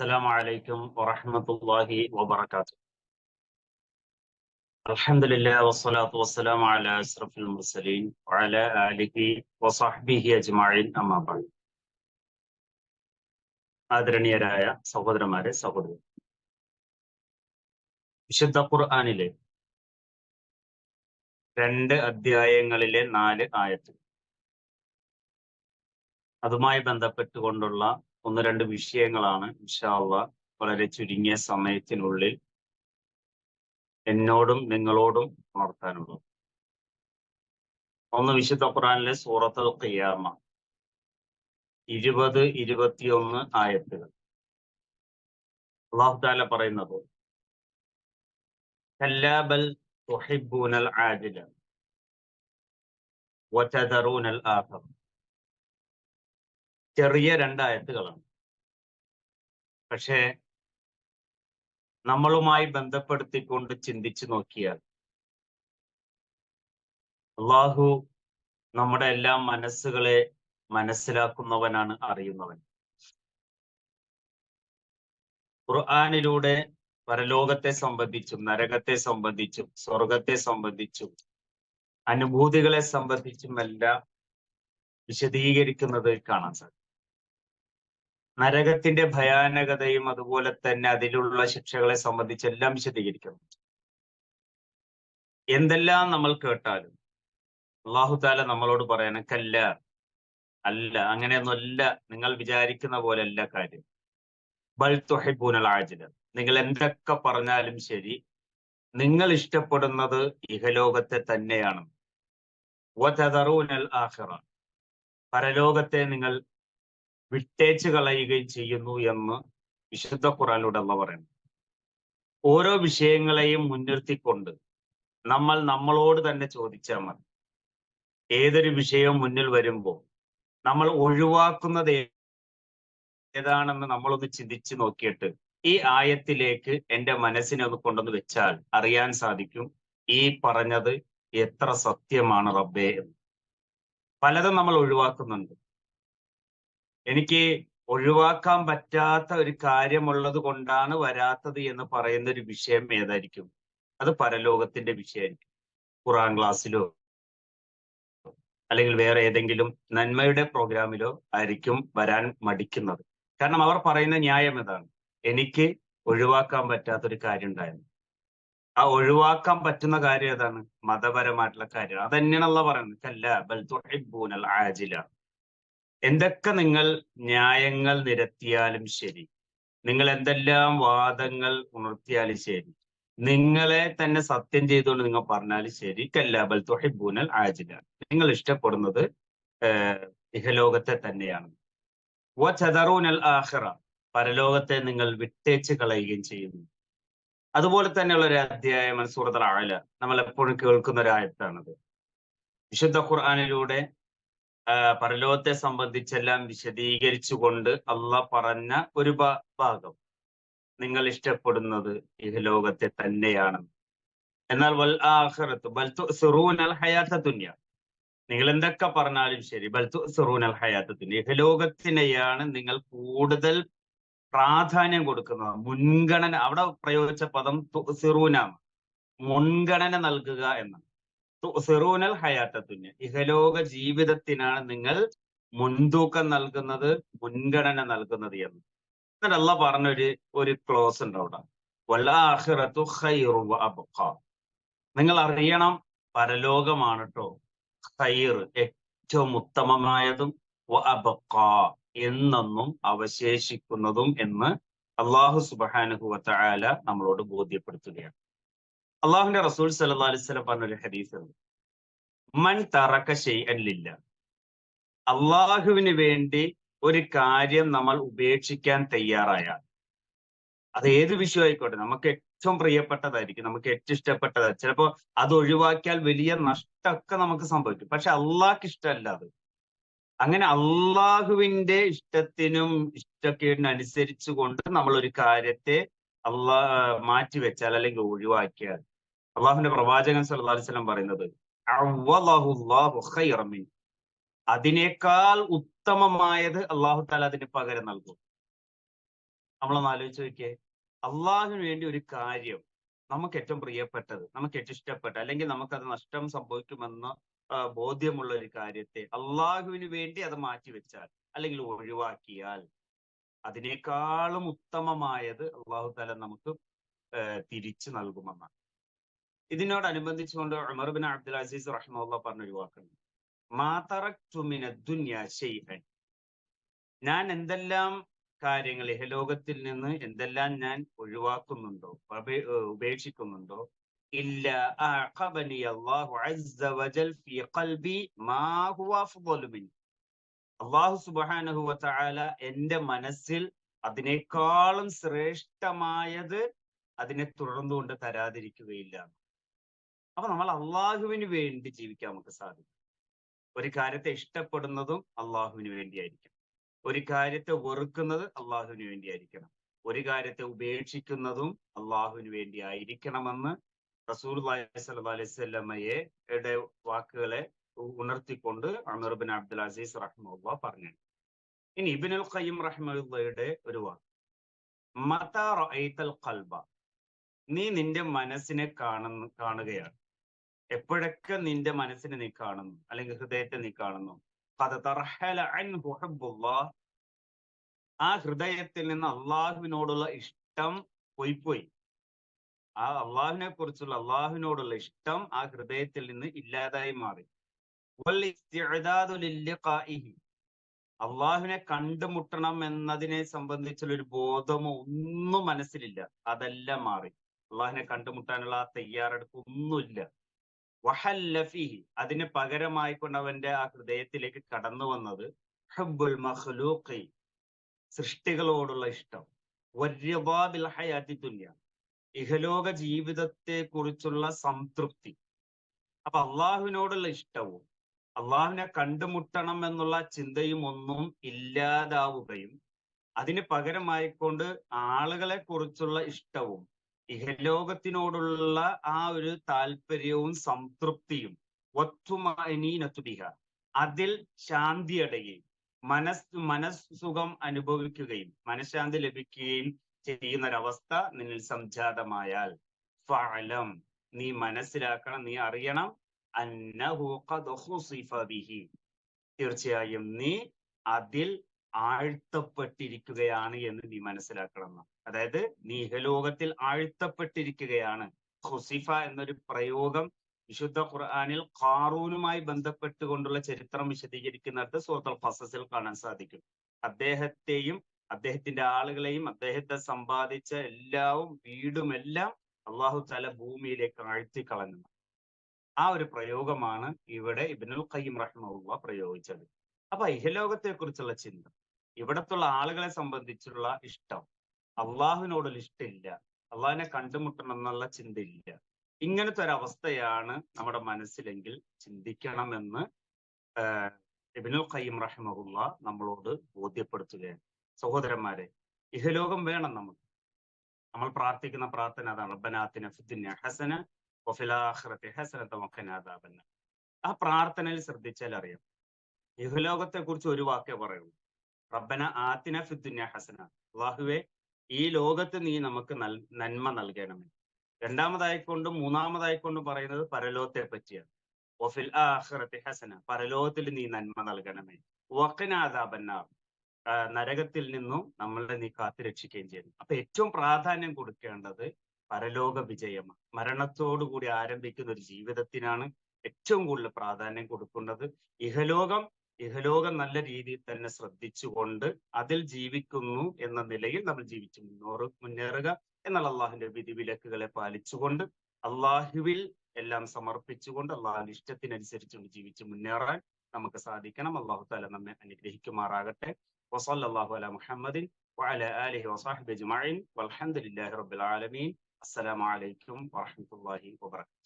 السلام عليكم ورحمة الله وبركاته الحمد لله والصلاة والسلام على أشرف المرسلين وعلى آله وصحبه أجمعين أما بعد ആദരണീയരായ സഹോദരന്മാരെ സഹോദരി വിശുദ്ധ ഖുർആാനിലെ രണ്ട് അധ്യായങ്ങളിലെ നാല് ആയത്ത് അതുമായി ബന്ധപ്പെട്ടുകൊണ്ടുള്ള ഒന്ന് രണ്ട് വിഷയങ്ങളാണ് ഇൻഷാല്ല വളരെ ചുരുങ്ങിയ സമയത്തിനുള്ളിൽ എന്നോടും നിങ്ങളോടും ഉണർത്താനുള്ളത് ഒന്ന് വിശുദ്ധ ഖുറാനിലെ സൂറത്ത് ഖിയാമ. ഇരുപത് ഇരുപത്തിയൊന്ന് ആയത്തുകൾ. അള്ളാഹു താല പറയുന്നത് കല്ലാബൽ തുഹിബ്ബൂനൽ ആജില ചെറിയ രണ്ടായത്തുകളാണ് പക്ഷേ നമ്മളുമായി ബന്ധപ്പെടുത്തിക്കൊണ്ട് ചിന്തിച്ചു നോക്കിയാൽ അള്ളാഹു നമ്മുടെ എല്ലാ മനസ്സുകളെ മനസ്സിലാക്കുന്നവനാണ് അറിയുന്നവൻ. ഖുർആാനിലൂടെ പരലോകത്തെ സംബന്ധിച്ചും നരകത്തെ സംബന്ധിച്ചും സ്വർഗത്തെ സംബന്ധിച്ചും അനുഭൂതികളെ സംബന്ധിച്ചും എല്ലാം വിശദീകരിക്കുന്നത് കാണാൻ സാധിക്കും. നരകത്തിന്റെ ഭയാനകതയും അതുപോലെ തന്നെ അതിലുള്ള ശിക്ഷകളെ സംബന്ധിച്ചെല്ലാം വിശദീകരിക്കുന്നു. എന്തെല്ലാം നമ്മൾ കേട്ടാലും അള്ളാഹു താല നമ്മളോട് പറയണം കല്ല അല്ല അങ്ങനെയൊന്നുമല്ല നിങ്ങൾ വിചാരിക്കുന്ന പോലെ അല്ല കാര്യം. ബൽ തുഹിബൂനൽ നിങ്ങൾ എന്തൊക്കെ പറഞ്ഞാലും ശരി നിങ്ങൾ ഇഷ്ടപ്പെടുന്നത് ഇഹലോകത്തെ തന്നെയാണ്. പരലോകത്തെ നിങ്ങൾ വിട്ടേച്ച് കളയുകയും ചെയ്യുന്നു എന്ന് വിശുദ്ധ ഖുറാനിലൂടെ അല്ല പറയുന്നു. ഓരോ വിഷയങ്ങളെയും മുൻനിർത്തിക്കൊണ്ട് നമ്മൾ നമ്മളോട് തന്നെ ചോദിച്ചാൽ മതി. ഏതൊരു വിഷയവും മുന്നിൽ വരുമ്പോൾ നമ്മൾ ഒഴിവാക്കുന്നത് ഏതാണെന്ന് നമ്മളൊന്ന് ചിന്തിച്ച് നോക്കിയിട്ട് ഈ ആയത്തിലേക്ക് എന്റെ മനസ്സിനെ ഒന്ന് കൊണ്ടുവന്ന് വെച്ചാൽ അറിയാൻ സാധിക്കും ഈ പറഞ്ഞത് എത്ര സത്യമാണ് റബ്ബേ എന്ന്. പലതും നമ്മൾ ഒഴിവാക്കുന്നുണ്ട്. എനിക്ക് ഒഴിവാക്കാൻ പറ്റാത്ത ഒരു കാര്യമുള്ളത് കൊണ്ടാണ് വരാത്തത് എന്ന് പറയുന്ന ഒരു വിഷയം ഏതായിരിക്കും? അത് പരലോകത്തിന്റെ വിഷയമായിരിക്കും. ഖുറാൻ ക്ലാസ്സിലോ അല്ലെങ്കിൽ വേറെ ഏതെങ്കിലും നന്മയുടെ പ്രോഗ്രാമിലോ ആയിരിക്കും വരാൻ മടിക്കുന്നത്. കാരണം അവർ പറയുന്ന ന്യായം ഇതാണ് എനിക്ക് ഒഴിവാക്കാൻ പറ്റാത്തൊരു കാര്യം ഉണ്ടായിരുന്നു. ആ ഒഴിവാക്കാൻ പറ്റുന്ന കാര്യം ഏതാണ്? മതപരമായിട്ടുള്ള കാര്യം. അതന്നെയാണല്ല പറയുന്നത്. കല്ല ബൽ ആജില. എന്തൊക്കെ നിങ്ങൾ ന്യായങ്ങൾ നിരത്തിയാലും ശരി. നിങ്ങൾ എന്തെല്ലാം വാദങ്ങൾ ഉണർത്തിയാലും ശരി. നിങ്ങളെ തന്നെ സത്യം ചെയ്തുകൊണ്ട് നിങ്ങൾ പറഞ്ഞാലും ശരി. കല്ലാബൽ തൊഹിബൂനൽ ആജില. നിങ്ങൾ ഇഷ്ടപ്പെടുന്നത് ഇഹലോകത്തെ തന്നെയാണ്. ചതറൂനൽ ആഹ്റ പരലോകത്തെ നിങ്ങൾ വിട്ടേച്ച് കളയുകയും ചെയ്യുന്നു. അതുപോലെ തന്നെയുള്ള ഒരു അധ്യായമാണ് സൂറത്തുൽ ആല നമ്മൾ എപ്പോഴും കേൾക്കുന്ന ഒരു ആയത്താണത്. വിശുദ്ധ ഖുർആാനിലൂടെ പരലോകത്തെ സംബന്ധിച്ചെല്ലാം വിശദീകരിച്ചുകൊണ്ട് അള്ള പറഞ്ഞ ഒരു ഭാഗം. നിങ്ങൾ ഇഷ്ടപ്പെടുന്നത് ഇഹലോകത്തെ തന്നെയാണ്. എന്നാൽ വൽ ആഹ്റത്ത് ബൽത്തു സിറൂൻ അൽ ഹയാത്ത തുന്യ നിങ്ങൾ എന്തൊക്കെ പറഞ്ഞാലും ശരി ബൽത്തു സിറൂൻ അൽ ഹയാത്ത ദുന്യ. ഇഹലോകത്തിനെയാണ് നിങ്ങൾ കൂടുതൽ പ്രാധാന്യം കൊടുക്കുന്നത്. മുൻഗണന അവിടെ പ്രയോഗിച്ച പദം സിറൂനാണ് മുൻഗണന നൽകുക എന്നാണ്. സിറൂനൽ ഹയാത്ത ദുന്യ ഇഹലോക ജീവിതത്തിനാണ് നിങ്ങൾ മുൻതൂക്കം നൽകുന്നത് മുൻഗണന നൽകുന്നത് എന്ന്. എന്നിട്ട് അല്ല പറഞ്ഞൊരു ഒരു ക്ലോസ് ഉണ്ട് അവിടെ. വല്ലാഹിറത്തു നിങ്ങൾ അറിയണം പരലോകമാണ് കേട്ടോ ഖൈർ ഏറ്റവും ഉത്തമമായതും എന്നെന്നും അവശേഷിക്കുന്നതും എന്ന് അള്ളാഹു സുബാനുഹുവല നമ്മളോട് ബോധ്യപ്പെടുത്തുകയാണ്. അള്ളാഹുന്റെ റസൂൽ സല്ലാ അലിസ്ലം പറഞ്ഞൊരു ഹദീസ് മൻ തറക്ക ഷെയ്യല്ലില്ല അള്ളാഹുവിന് വേണ്ടി ഒരു കാര്യം നമ്മൾ ഉപേക്ഷിക്കാൻ തയ്യാറായാൽ അത് ഏത് വിഷയമായിക്കോട്ടെ നമുക്ക് ഏറ്റവും പ്രിയപ്പെട്ടതായിരിക്കും നമുക്ക് ഏറ്റവും ഇഷ്ടപ്പെട്ടത് ചിലപ്പോ അത് ഒഴിവാക്കിയാൽ വലിയ നഷ്ടമൊക്കെ നമുക്ക് സംഭവിക്കും. പക്ഷെ അള്ളാഹ്ക്ക് ഇഷ്ടമല്ല അത്. അങ്ങനെ അള്ളാഹുവിന്റെ ഇഷ്ടത്തിനും ഇഷ്ടക്കേടിനനുസരിച്ച് കൊണ്ട് നമ്മൾ ഒരു കാര്യത്തെ അള്ളാ മാറ്റിവെച്ചാൽ അല്ലെങ്കിൽ ഒഴിവാക്കിയാൽ അള്ളാഹുവിന്റെ പ്രവാചകൻ വസല്ലം പറയുന്നത് അതിനേക്കാൾ ഉത്തമമായത് അള്ളാഹു താല അതിന് പകരം നൽകും. നമ്മളൊന്ന് ആലോചിച്ച് നോക്കിയേ അള്ളാഹുവിന് വേണ്ടി ഒരു കാര്യം നമുക്ക് ഏറ്റവും പ്രിയപ്പെട്ടത് നമുക്ക് ഏറ്റവും ഇഷ്ടപ്പെട്ട അല്ലെങ്കിൽ നമുക്കത് നഷ്ടം സംഭവിക്കുമെന്ന് ബോധ്യമുള്ള ഒരു കാര്യത്തെ അള്ളാഹുവിന് വേണ്ടി അത് മാറ്റിവെച്ചാൽ അല്ലെങ്കിൽ ഒഴിവാക്കിയാൽ അതിനേക്കാളും ഉത്തമമായത് അള്ളാഹു താല നമുക്ക് തിരിച്ചു നൽകുമെന്നാണ്. ഇതിനോടനുബന്ധിച്ചുകൊണ്ട് ഉമർ ബിൻ അബ്ദുൽ അസീസ് റഹ്മുള്ള പറഞ്ഞൊരു വാക്കുണ്ട് ഞാൻ എന്തെല്ലാം കാര്യങ്ങൾ ഇഹലോകത്തിൽ നിന്ന് എന്തെല്ലാം ഞാൻ ഒഴിവാക്കുന്നുണ്ടോ ഉപേക്ഷിക്കുന്നുണ്ടോ? ഇല്ല അള്ളാഹു തആല എന്റെ മനസ്സിൽ അതിനേക്കാളും ശ്രേഷ്ഠമായത് അതിനെ തുടർന്നുകൊണ്ട് തരാതിരിക്കുകയില്ല. അപ്പൊ നമ്മൾ അള്ളാഹുവിന് വേണ്ടി ജീവിക്കാൻ നമുക്ക് സാധിക്കും. ഒരു കാര്യത്തെ ഇഷ്ടപ്പെടുന്നതും അള്ളാഹുവിന് വേണ്ടിയായിരിക്കും ഒരു കാര്യത്തെ വെറുക്കുന്നത് അള്ളാഹുവിന് വേണ്ടിയായിരിക്കണം. ഒരു കാര്യത്തെ ഉപേക്ഷിക്കുന്നതും അള്ളാഹുവിന് വേണ്ടി ആയിരിക്കണമെന്ന് റസൂൽ വസല്ലമയെ വാക്കുകളെ ഉണർത്തിക്കൊണ്ട് അമീർബിൻ അബ്ദുൽ അസീസ് റഹ്മുള്ള പറഞ്ഞു ഇനി ഇബിനുൽ ഖയ്യം റഹ്മുള്ളയുടെ ഒരു വാക്ക്. മതാ റഅയ്തൽ ഖൽബ. നീ നിന്റെ മനസ്സിനെ കാണുന്നു കാണുകയാണ്. എപ്പോഴൊക്കെ നിന്റെ മനസ്സിനെ നീ കാണുന്നു അല്ലെങ്കിൽ ഹൃദയത്തെ നീ കാണുന്നു. ആ ഹൃദയത്തിൽ നിന്ന് അള്ളാഹുവിനോടുള്ള ഇഷ്ടം പോയിപ്പോയി. ആ അള്ളാഹുവിനെ കുറിച്ചുള്ള അള്ളാഹുവിനോടുള്ള ഇഷ്ടം ആ ഹൃദയത്തിൽ നിന്ന് ഇല്ലാതായി മാറി. അള്ളാഹുവിനെ കണ്ടുമുട്ടണം എന്നതിനെ സംബന്ധിച്ചുള്ള ഒരു ബോധമോ ഒന്നും മനസ്സിലില്ല. അതെല്ലാം മാറി. അള്ളാഹിനെ കണ്ടുമുട്ടാനുള്ള ആ തയ്യാറെടുപ്പ് ഒന്നുമില്ല. വഹല്ലഫിഹി അതിന് പകരമായിക്കൊണ്ട് അവന്റെ ആ ഹൃദയത്തിലേക്ക് കടന്നു വന്നത് ഹബ്ബുൽ മഖ്ലൂഖി സൃഷ്ടികളോടുള്ള ഇഷ്ടം. വര്യദാ ഹയാത്തി ഇഹലോക ജീവിതത്തെ കുറിച്ചുള്ള സംതൃപ്തി. അപ്പൊ അള്ളാഹുവിനോടുള്ള ഇഷ്ടവും അള്ളാഹുവിനെ കണ്ടുമുട്ടണം എന്നുള്ള ചിന്തയും ഒന്നും ഇല്ലാതാവുകയും അതിന് പകരമായിക്കൊണ്ട് ആളുകളെ കുറിച്ചുള്ള ഇഷ്ടവും ഇഹലോകത്തിനോടുള്ള ആ ഒരു താല്പര്യവും സംതൃപ്തിയും ഒത്തുമാനീനത്തുബിഹ അതിൽ ശാന്തി അടയുകയും മനസ് മനസ്സുഖം അനുഭവിക്കുകയും മനഃശാന്തി ലഭിക്കുകയും ചെയ്യുന്ന ഒരവസ്ഥ നിന്നിൽ സംജാതമായാൽ ഫലം നീ മനസ്സിലാക്കണം നീ അറിയണം. ബിഹി. തീർച്ചയായും നീ അതിൽ ആഴ്ത്തപ്പെട്ടിരിക്കുകയാണ് എന്ന് നീ മനസ്സിലാക്കണം. അതായത് നീഹലോകത്തിൽ ആഴ്ത്തപ്പെട്ടിരിക്കുകയാണ്. ഹുസിഫ എന്നൊരു പ്രയോഗം വിശുദ്ധ ഖുർആാനിൽ ഖാറൂനുമായി ബന്ധപ്പെട്ടുകൊണ്ടുള്ള ചരിത്രം വിശദീകരിക്കുന്നിടത്ത് സൂറത്തുൽ ഫസസിൽ കാണാൻ സാധിക്കും. അദ്ദേഹത്തെയും അദ്ദേഹത്തിന്റെ ആളുകളെയും അദ്ദേഹത്തെ സമ്പാദിച്ച എല്ലാവും വീടും എല്ലാം അള്ളാഹു തല ഭൂമിയിലേക്ക് ആഴ്ത്തി കളഞ്ഞു ആ ഒരു പ്രയോഗമാണ് ഇവിടെ ഇബിനുൽ ഖയ്യിം റഹ്മുള്ള പ്രയോഗിച്ചത്. അപ്പൊ ഇഹലോകത്തെ കുറിച്ചുള്ള ചിന്ത ഇവിടത്തുള്ള ആളുകളെ സംബന്ധിച്ചുള്ള ഇഷ്ടം അള്ളാഹുവിനോടുള്ള ഇഷ്ടമില്ല അള്ളാഹിനെ കണ്ടുമുട്ടണം എന്നുള്ള ചിന്തയില്ല ഇങ്ങനത്തെ ഒരു അവസ്ഥയാണ് നമ്മുടെ മനസ്സിലെങ്കിൽ ചിന്തിക്കണമെന്ന് ഇബ്നുൽ ഖയ്യിം റഹ്മുള്ള നമ്മളോട് ബോധ്യപ്പെടുത്തുകയാണ്. സഹോദരന്മാരെ ഇഹലോകം വേണം നമുക്ക്. നമ്മൾ പ്രാർത്ഥിക്കുന്ന പ്രാർത്ഥന അതാണ്. റബ്ബനാത്തിന ഫിദ്ദുന്യ ഹസന വഫിൽ ആഖിറതി ഹസന വഖിന അദാബന്ന ആ പ്രാർത്ഥനയിൽ ശ്രദ്ധിച്ചാൽ അറിയാം. ഇഹലോകത്തെ കുറിച്ച് ഒരു വാക്കേ പറയുള്ളൂ. റബ്ബന ആത്തിന ഫിദ്ദുന്യ ഹസന. അള്ളാഹുവെ ഈ ലോകത്ത് നീ നമുക്ക് നൽ നന്മ നൽകണമേ. രണ്ടാമതായിക്കൊണ്ടും മൂന്നാമതായിക്കൊണ്ടും പറയുന്നത് പരലോകത്തെ പറ്റിയാണ്. ആഖിറതി ഹസന പരലോകത്തിൽ നീ നന്മ നൽകണമേ. വഖിന അദാബന്നാർ. നരകത്തിൽ നിന്നും നമ്മളെ നീ കാത്തു രക്ഷിക്കുകയും ചെയ്യുന്നു. അപ്പൊ ഏറ്റവും പ്രാധാന്യം കൊടുക്കേണ്ടത് പരലോക വിജയമാണ്. മരണത്തോടുകൂടി ആരംഭിക്കുന്ന ഒരു ജീവിതത്തിനാണ് ഏറ്റവും കൂടുതൽ പ്രാധാന്യം കൊടുക്കേണ്ടത്. ഇഹലോകം ഇഹലോകം നല്ല രീതിയിൽ തന്നെ ശ്രദ്ധിച്ചുകൊണ്ട് അതിൽ ജീവിക്കുന്നു എന്ന നിലയിൽ നമ്മൾ ജീവിച്ചു മുന്നോറ് മുന്നേറുക എന്നാൽ അള്ളാഹുവിന്റെ വിധിവിലക്കുകളെ പാലിച്ചുകൊണ്ട് അള്ളാഹുവിൽ എല്ലാം സമർപ്പിച്ചുകൊണ്ട് അള്ളാഹുവിന്റെ ഇഷ്ടത്തിനനുസരിച്ചുകൊണ്ട് ജീവിച്ച് മുന്നേറാൻ നമുക്ക് സാധിക്കണം അള്ളാഹു താല നമ്മെ അനുഗ്രഹിക്കുമാറാകട്ടെ وصلى الله على محمد وعلى آله وصحبه أجمعين والحمد لله رب العالمين السلام عليكم ورحمة الله وبركاته